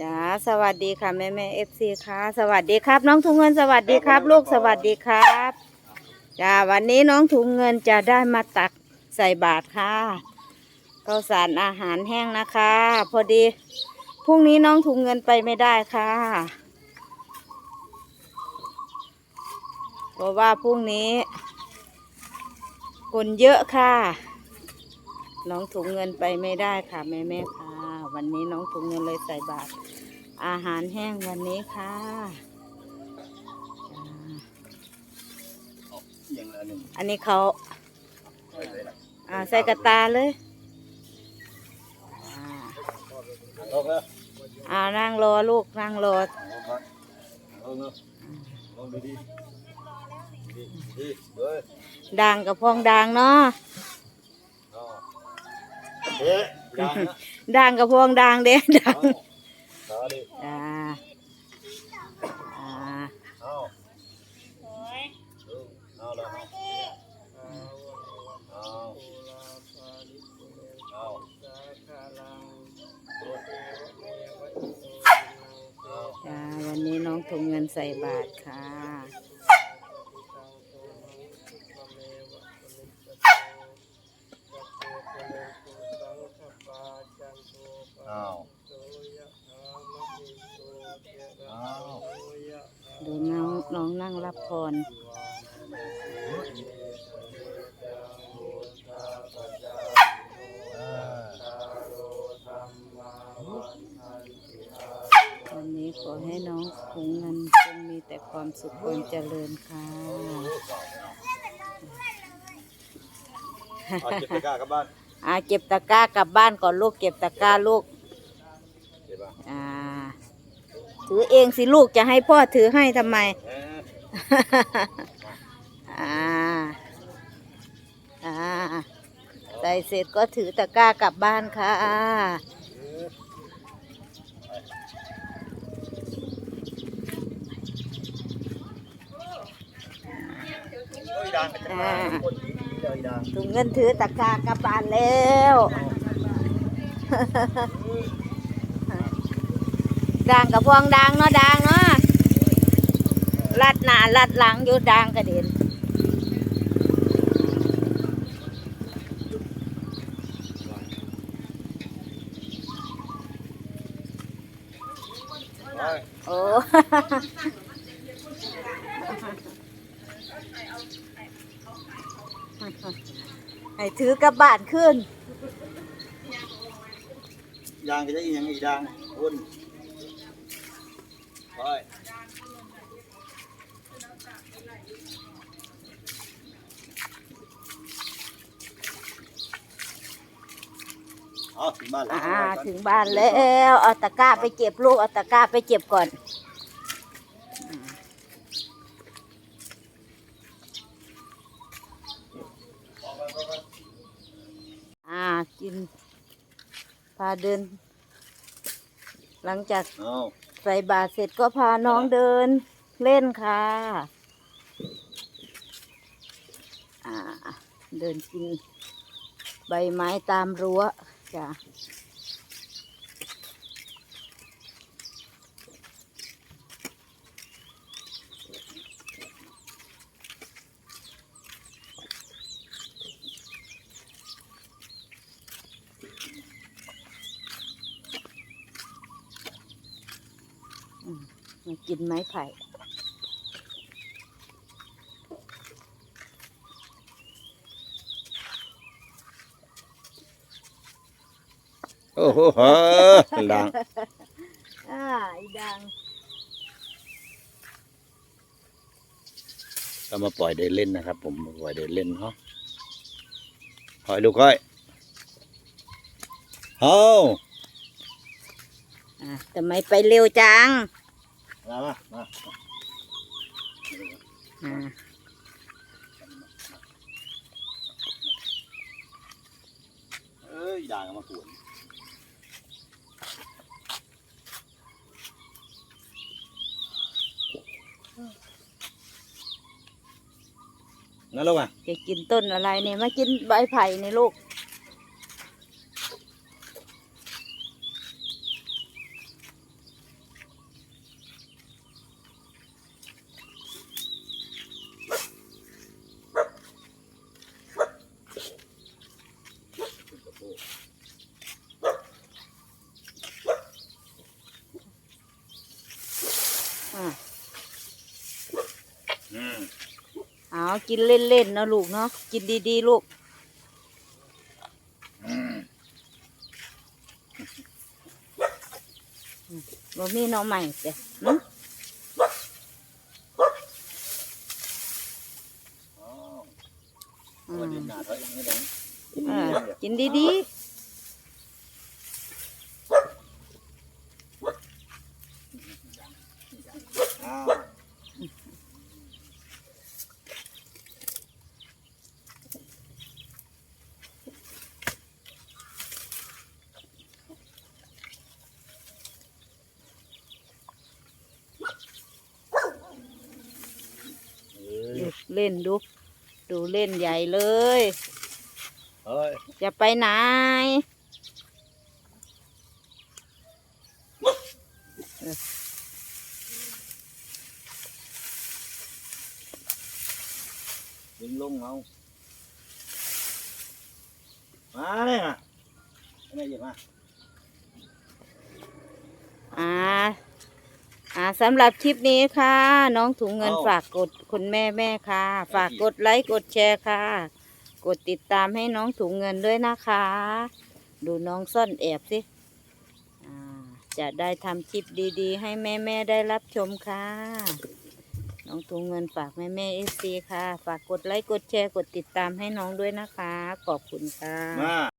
จ้าสวัสดีค่ะแม่แม่เอฟซีค่ะ สวัสดีครับ น้องถุงเงินสวัสดีครับ ลูกสวัสดีครับจ้าวันนี้น้องถุงเงินจะได้มาตักใส่บาตรค่ะข้าวสารอาหารแห้งนะคะ พอดีพรุ่งนี้น้องถุงเงินไปไม่ได้ค่ะ เพราะว่าพรุ่งนี้ คนเยอะค่ะ น้องถุงเงินไปไม่ได้ค่ะแม่แม่ค่ะ วันนี้น้องถุงเงินเลยใส่บาตร อาหารแห้งวันนี้ค่ะจ้าอย่างละหนึ่งอันนี้เขาใส่เลยนะอ่าใส่กระตาเลยอ่าลงนะอ่านั่งรอลูกนั่งรอลงครับลงนะลงดีดีดีดีเฮ้ยดังกับพองดังเนาะเอาเฮ้ยยังนะดังกับพองดังเด้ดัง เอาต่อดิอ่าอ่าเอาเอาละเอาเอาเอาเอาจ้าวันนี้น้องถุงเงินใส่บาตรค่ะเอา เอาดูน้องน้องนั่งรับพรอ่าวันนี้ขอให้น้องถุงเงินจงมีแต่ความสุขความเจริญค่ะเอาเก็บตะกร้ากลับบ้านอ่าเก็บตะกร้ากลับบ้านก่อนลูกเก็บตะกร้าลูก เก็บป่ะ อ่า ถือเองสิลูกจะให้พ่อถือให้ทำไมเอ๊ะอ่า อ่า ใส่เสร็จก็ถือตะกร้ากลับบ้านค่ะโอ้ยดังกันจังเลยคนดีๆเลยดังถุงเงินถือตะกร้ากลับบ้านแล้ว ดังกับพวงดังเนาะดังเนาะลัดหน้าลัดหลังอยู่ดังกระเด็นโอ้ยโอ้ให้ถือกลับบ้านขึ้นยางก็จะอีกอย่างอีกดังคุณโอ้ย เอาถึงบ้านแล้วอ่าถึงบ้านแล้วเอาตะกร้าไปเก็บลูกเอาตะกร้าไปเก็บก่อนอ่ากินพาเดิน หลังจาก เอา ใส่บาตรเสร็จก็พาน้องเดินเล่นค่ะอ่าเดินกินใบไม้ตามรั้วจ้ะ กินไม้ไผ่โอ้โหดังอ่าอีดังเรามาปล่อยเดินเล่นนะครับ ผมมาปล่อยเดินเล่นเนาะปล่อยลูกก้อยเอาอ่าทำไมไปเร็วจัง มามามาอ่าเอ้ยด่างมาขวนนั่นลูกอะจะกินต้นอะไรเนี่ยมากินใบไผ่นี่ลูกากินเล่นๆเนาะลูกเนาะกินดีๆ ลูกอืมบ่มีหน้องใหม่เด้หึอ๋ออืวันมนี้หนาเท่าอย่างนี้เลยอ่ากินดีอ้าว ๆดู เล่นดู ดูเล่นใหญ่เลย เฮ้ยจะไปไหน ดึงลงเอามาเลยมาไม่หยิบมา อ่า อ่า สำหรับคลิปนี้ค่ะ น้องถุงเงินฝากกดคุณแม่แม่ค่ะ ฝากกดไลค์กดแชร์ค่ะ กดติดตามให้น้องถุงเงินด้วยนะคะ ดูน้องซ่อนแอบสิอ่าจะได้ทำคลิปดีๆ ให้แม่แม่ๆได้รับชมค่ะ น้องถุงเงินฝากแม่แม่เอซีค่ะ ฝากกดไลค์กดแชร์กดติดตามให้น้องด้วยนะคะ ขอบคุณค่ะมา